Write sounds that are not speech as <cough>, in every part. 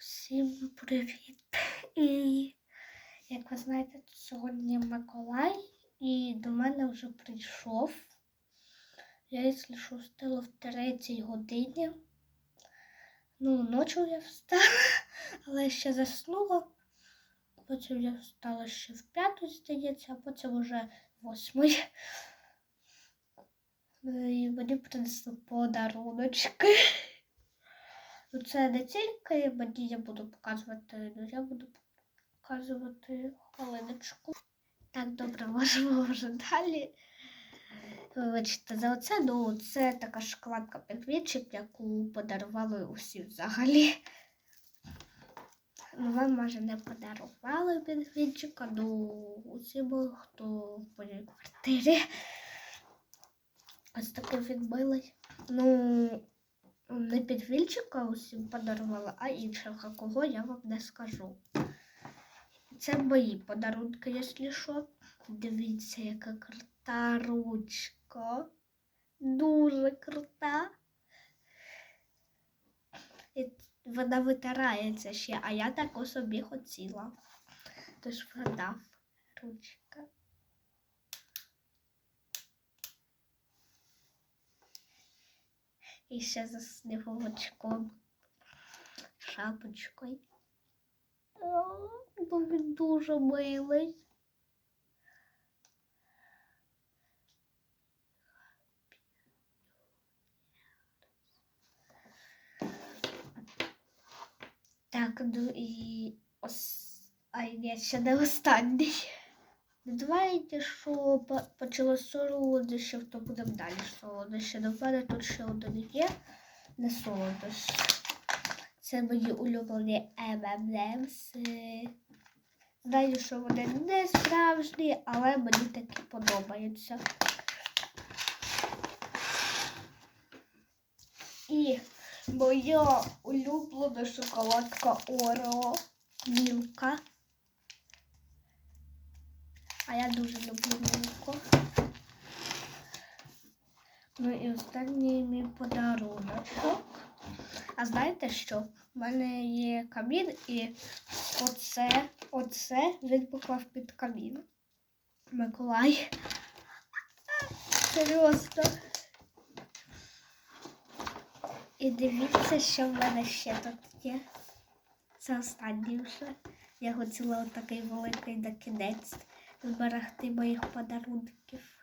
Всім привіт! І як ви знаєте, сьогодні Миколай і до мене вже прийшов. Я, якщо що, встала в третій годині. Ну, ночі я встала, <laughs> але ще заснула. Потім я встала ще в п'яту, здається, а потім вже восьмий. Ну, І мені принесли подаруночки. Ну, це не тільки мені я буду показувати, ну я буду показувати хвилиночку. Так, добре, можемо вже далі. Вибачте, за оце, ну це така шоколадка підвідчик, яку подарували усі взагалі. Ну, вам, може, не подарували підвідчика, ну усі були, хто в моїй квартирі. Ось такий відбилий. Ну, не підвільчика усім подарувала, а іншого, кого я вам не скажу. Це мої подарунки, якщо що. Дивіться, яка крута ручка. Дуже крута. І вона витирається ще, а я таку собі хотіла. Тож вгадав ручка. І ще за сніговичком, шапочкою. Бо він дуже милий. Так, ну і ос... А я ще не останній. Давайте, що по- почалось солодощів, то будемо далі солодощі. До мене тут ще один є не солодощі. Це мої улюблені M&M's. Знаю, що вони не справжні, але мені такі подобаються. І моя улюблена шоколадка Орео Мілка. А я дуже люблю мілку. Ну і останній мій подарунок. А знаєте що? У мене є камін і оце, оце він поклав під камін. Миколай. Серйозно. І дивіться, що в мене ще тут є. Це останній вже. Я хотіла отакий великий на кінець зберегти моїх подарунків.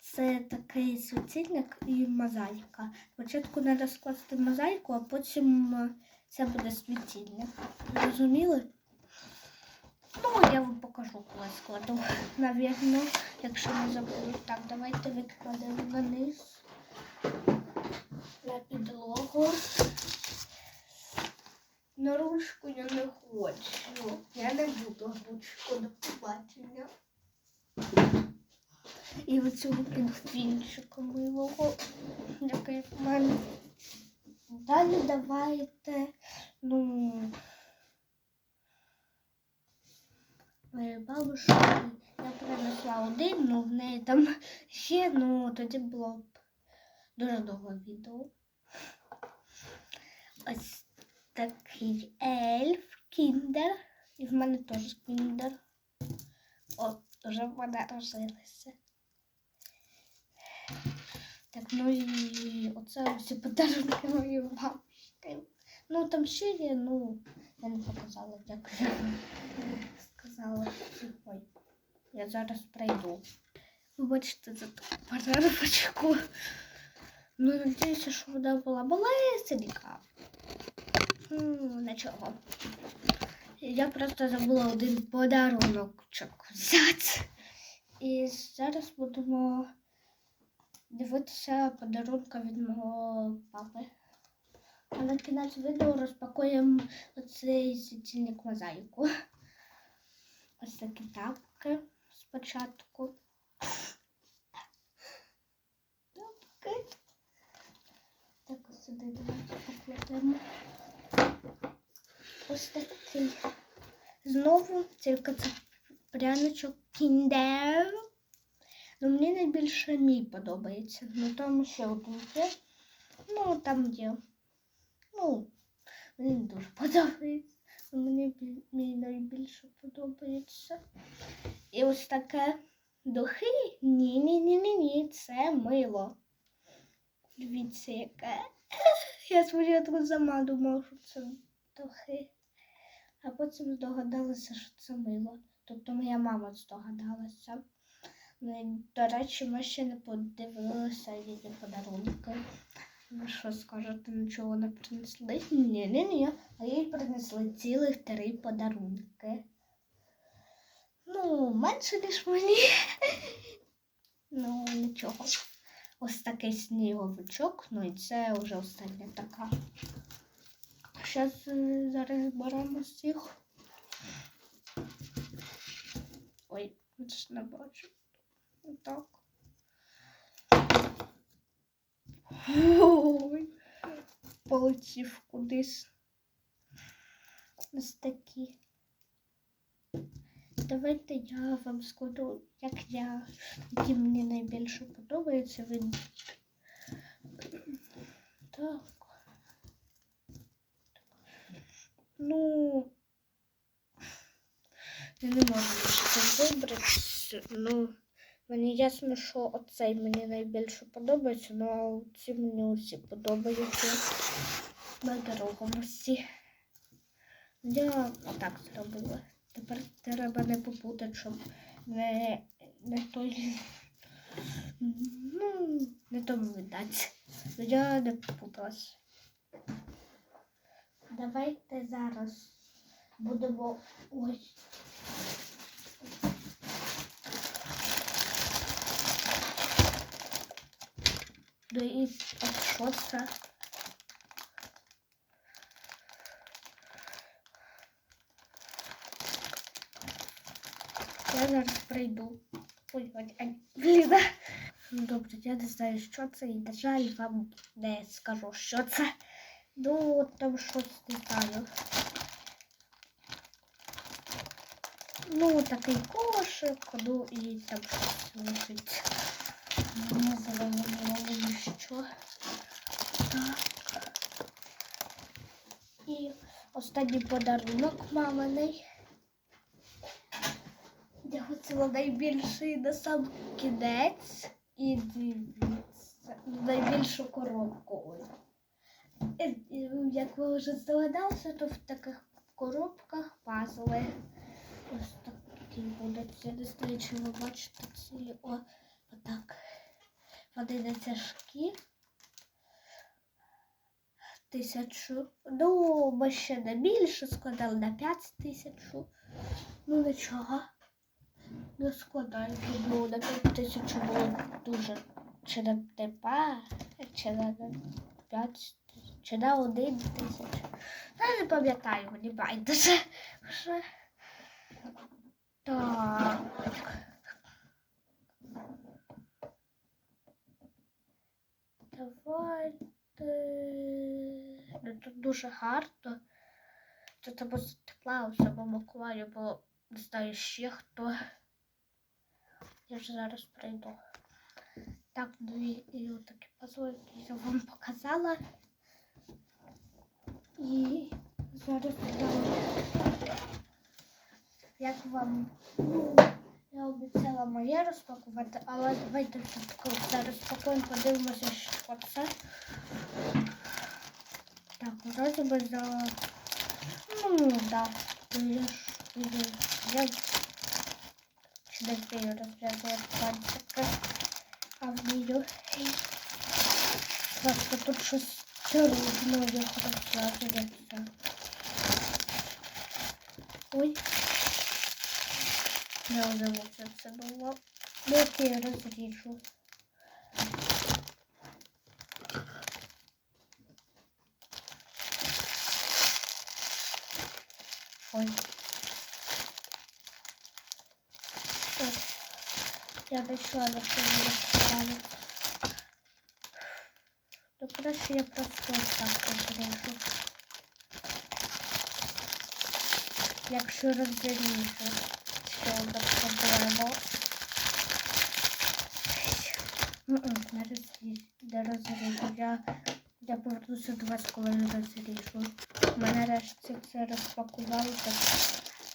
Це такий світильник і мозаїка. Спочатку треба скласти мозаїку, а потім е, це буде світильник. Зрозуміли? Ну, я вам покажу, коли складу, навірно, якщо не забуду. Так, давайте відкладемо вниз на підлогу. На ручку я не хочу. Я не буду ручку до побачення. І оцього пінгвінчика милого, який в мене. Далі давайте, ну, моєї бабушки я принесла один, ну в неї там ще, ну тоді було б дуже довго відео. Ось такий ельф, кіндер. І в мене теж кіндер. О, вже вона рожилася. Так, ну і оце всі подарунки моєї бабушки. Ну там ще є, ну, я не показала, дякую. Сказала, ой, я зараз прийду. Вибачте за таку подаруночку. Ну, надіюся, що вона була малесенька. Нічого. Я просто забула один подарунок взяти. І зараз будемо дивитися подарунка від мого папи. А на кінець відео розпакуємо оцей світильник мозаїку. Ось такі тапки спочатку. Тапки. Так, ось сюди давайте покладемо. Ось такий. Знову тільки це пряничок кіндер. Ну, мені найбільше мій подобається. Ну там ще один є. Ну, Ну, там є. Ну, мені не дуже подобається. Мені бі- мій найбільше подобається. І ось таке духи. Ні, ні, ні, ні, ні, це мило. Дивіться, яке. Я спочатку сама думала, що це духи. А потім здогадалася, що це мило. Тобто моя мама здогадалася. Ну, до речі, ми ще не подивилися її подарунки. Ви що скажете, нічого не принесли? Ні, ні, ні. А їй принесли цілих три подарунки. Ну, менше, ніж мені. <laughs> Ну, нічого. Ось такий сніговичок, ну і це вже остання така. Зараз зараз беремо всіх. Ой, ж не бачу. Отак. Ой, полетів кудись. Ось такі. Давайте я вам скажу, як я, які мені найбільше подобається він. Так. Ну, я не можу ще вибрати. Ну, мені ясно, що оцей мені найбільше подобається, ну а ці мені усі подобаються. На дорогому всі. Я отак зробила. Тепер треба не попутати, щоб не, не той. Ну, не тому видать. Я не попуталась. Давайте зараз будемо ось. Ну і що це? Я зараз прийду. Ой, ой, ой, блін. Ну, Добре, я не знаю, що це, і на жаль, вам не скажу, що це. Ну, от там щось не знаю. Ну, такий кошик, ну і там щось лежить. Не зрозуміло, що. Так. І останній подарунок маминий. Я хотіла найбільший на сам кінець і дивіться, найбільшу коробку. Ось. І- і, Як ви вже здогадалися, то в таких коробках пазли. Ось такі будуть. Я не знаю, чи ви бачите ці. О, отак. Вони не тяжкі. Тисячу. Ну, ми ще не більше складали на 5 тисячу. Ну нічого. Не складаю, ну на 5 тисяч було дуже. Чи на тепа, чи на 5, чи на 1 тисяч. Я не пам'ятаю, мені байдуже. Так. Давайте. Ну, тут дуже гарно. Тут або тепла у самому Миколаю, бо не знаю ще хто. Я вже зараз прийду. Так, ну і, і отакі пазли, я вам показала. І зараз. Як вам ну, я обіцяла моє розпакувати, але давайте зараз спокійно подивимося, що це. Так, вроді би за. Ну, да. Я я не вмію розв'язувати пальчики, а вмію. Просто тут щось чарівно їх розв'язується. Ой. Я вже це було. Ну, окей, розріжу. Ой. Ой. Я дійшла до цього розкладу. То краще я просто ось так розріжу. Якщо розріжу, що до проблему. Не розріжу, не розріжу. Я Я повернуся до вас, коли вже розріжу. У мене решті це розпакувалося.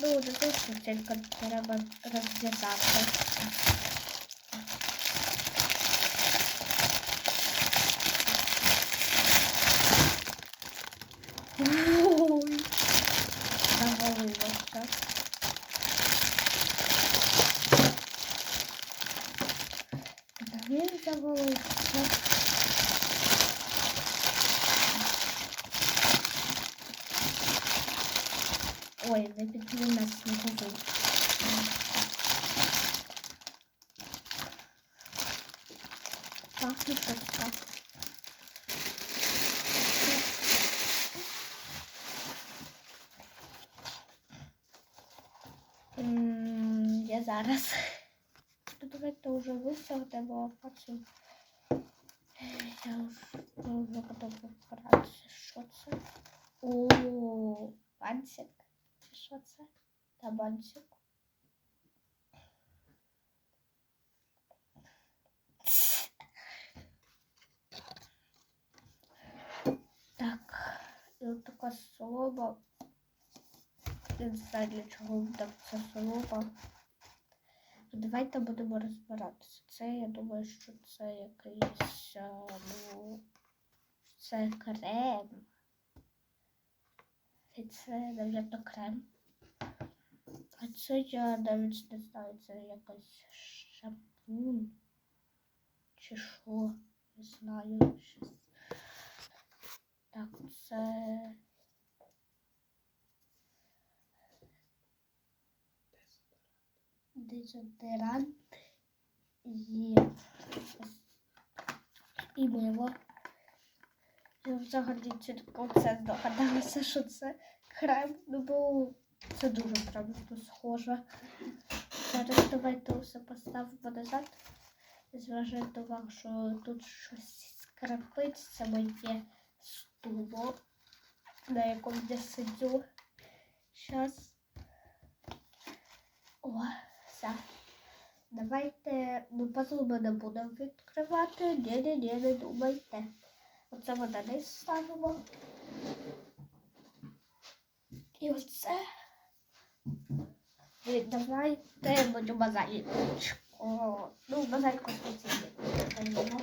Ну, не зовсім тільки треба розв'язати. Ой, завалилося. Він завалився. Ой, не підвів на сніговий. Пахне просто. М, Я зараз. Ну, давайте вже висягнемо, а я готова вибиратися. Що це? О. Чи що це? Бантик. Так, і от така солоба. Я не знаю, для чого так ця солоба. Ну, Давайте будемо розбиратися. Це, я думаю, що це якийсь, а, ну, це крем. І це, навіть, крем. А це я навіть не знаю, це якийсь шампунь. Чи що, не знаю. Щас. Так, це. Дезодорант і, і мило. Я взагалі чітко це здогадалася, що це крем, ну бо це дуже прям схоже. Зараз давайте все поставимо назад. Зважайте увагу, що тут щось скрипить, це моє стуло, на якому я сиджу. Зараз. О, все. Давайте, ну, пазл ми не будемо відкривати. Ні-ні-ні, не думайте. Оце вода не ставимо. І оце. І давайте будемо мозаїку. Ну, мозаїку спеціально.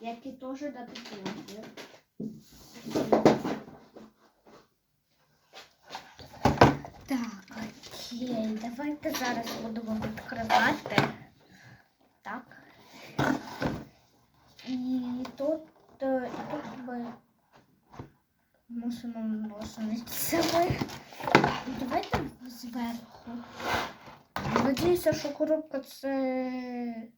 Які теж на підтримки. Так, окей, давайте зараз будемо відкривати. Так. І тут, е, і тут ми мусимо носити. Давайте зверху. Надіюся, що коробка це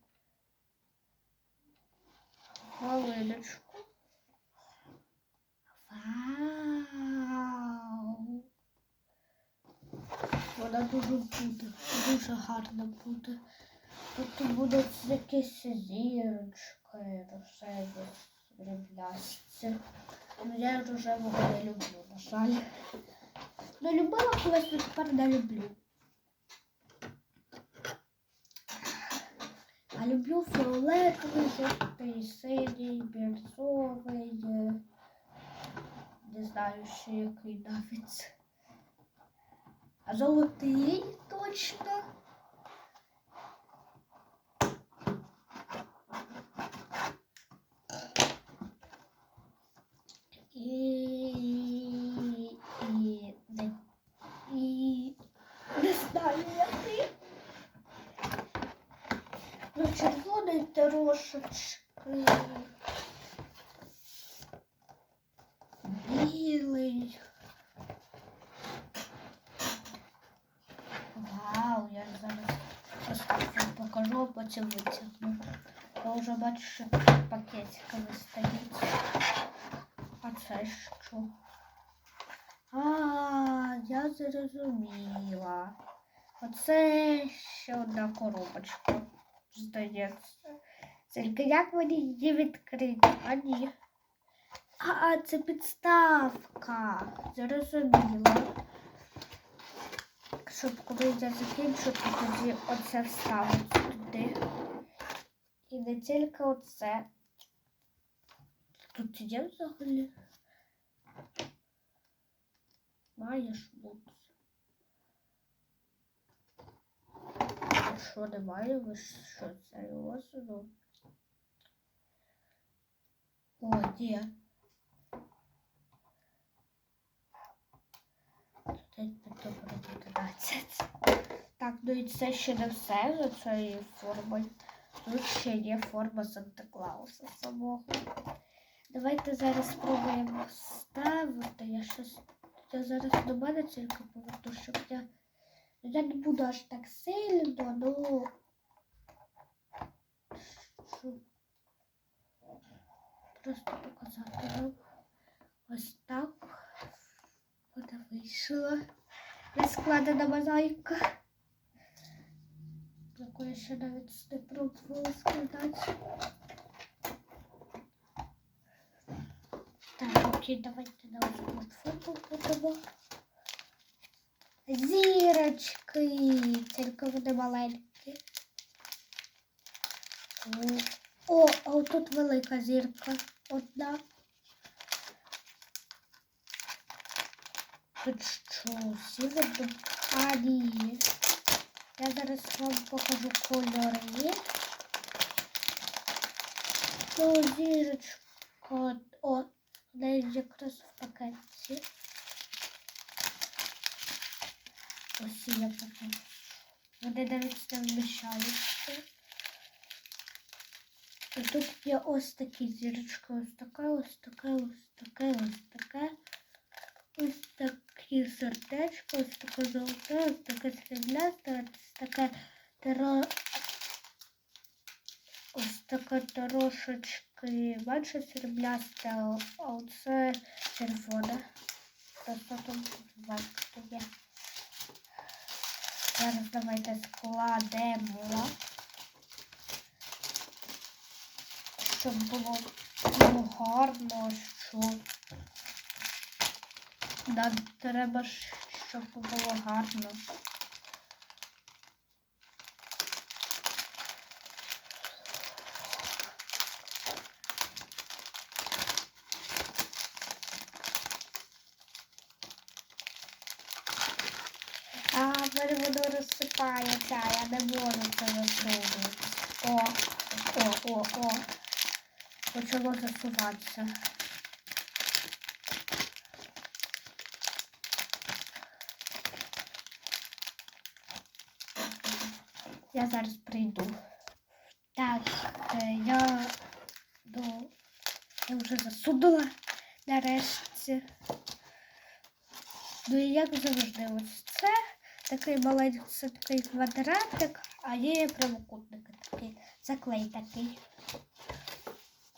хвилиночку. Вона дуже буде, дуже гарна буде. Тут буде якісь зірочки, рожеві, сріблясті. Ну, я рожевого не люблю, на жаль. Ну, любила колись, але тепер не люблю. А люблю фіолетовий, жовтий, синій, бірцовий, не знаю ще який навіть. А золотий точно. І, і, не, і не знаю який. Ну, червоний трошечки. Покажу, витягну. Я вже бачу, що пакетиками стоїть. А це що? А, я зрозуміла. Оце ще одна коробочка, здається. Тільки як мені її відкрити? А ні. А, це підставка. Зрозуміла. Щоб коли я закінчу, то тоді оце вставити туди. І не тільки оце. Тут є взагалі. Маєш бути. А Що немає? Ви що серйозно? О, є. Тут 15. Так, ну і це ще не все за цією формою. Тут ще є форма Санта Клауса самого. Давайте зараз спробуємо ставити. Я щось. Я зараз до мене тільки поверну, щоб я. Я не буду аж так сильно, ну. Щоб просто показати вам. Ось так. Вона вийшла. Не складена мозаїка. Яку я ще навіть не пробувала складати. Так, окей, давайте на ось фото будемо. Зірочки, тільки вони маленькі. О, а тут велика зірка. Одна. Тут що, всі видумані. Я зараз вам покажу кольори. Ну, зірочка. О, вона якраз в пакеті. Ось я покажу. Вони навіть не вміщаються. І тут є ось такі зірочки. Ось така, ось така, ось таке, ось таке. Ось такі сердечко, ось таке золоте, ось таке сріблясте, ось таке теро... Ось таке трошечки менше сріблясте, а оце червоне. Просто там бачите є. Зараз давайте складемо, щоб було гарно, що нам треба, ж, щоб було гарно. А, в розсипається, я не можу це засунути. О, о, о, о. Почало засуватися. Я зараз прийду. Так, е, я до я вже засунула нарешті. Ну і як завжди, ось це такий маленький це такий квадратик, а є прямокутник такий, заклей такий.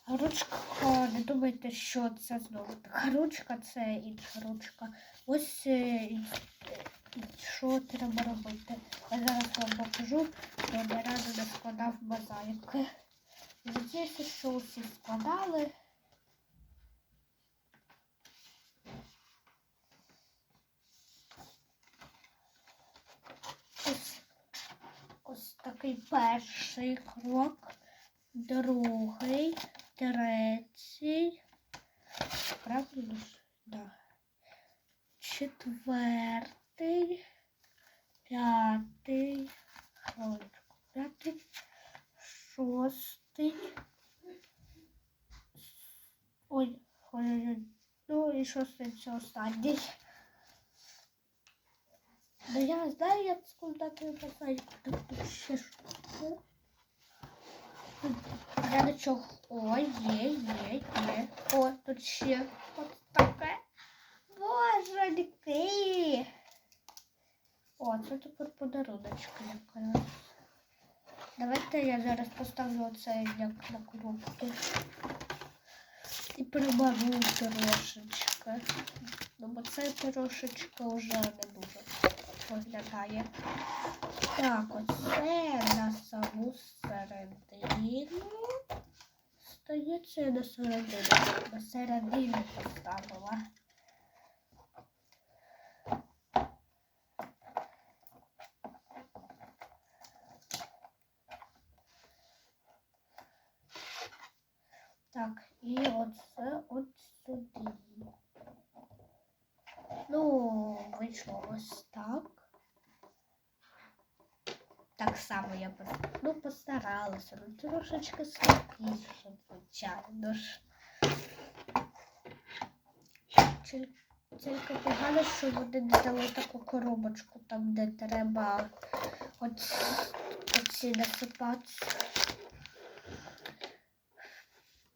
Ручка, не думайте, що це знову така ручка, це інша ручка. Ось е, що треба робити. Я зараз вам покажу, що я рано не складав мозаїки. Надіюся, що усі складали. Ось, ось такий перший крок, другий, третій. Правильно? Да. Четвертий, п'ятий, хвилиночку, п'ятий, шостий. Ой, ой, ой, ну і шостий це останній. Да я знаю, як складати мозаїку. Так тут ще ж. Я до чого. Ой, є, є, є. О, тут ще от таке. Боженьки. О, це тепер подаруночка якраз. Давайте я зараз поставлю оце як на кнопки. І прибавлю трошечки. Ну, бо це трошечки вже не дуже виглядає. Так, оце на саму середину. Стається на середину. На середину поставила. Так, і оце от сюди. Ну, вийшло ось так. Так само я ну, постаралася, ну трошечки складніше, звичайно ж. Тільки погано, що вони не дали таку коробочку, там, де треба оці, оці насипати.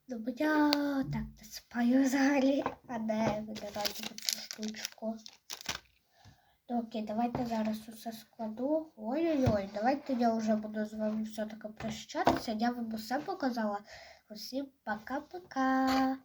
Ну, я так насипаю взагалі, а не видирати цю штучку. Окей, давайте зараз усе складу. Ой-ой-ой, давайте я вже буду з вами все-таки прощатися. Я вам усе показала. Усім пока-пока.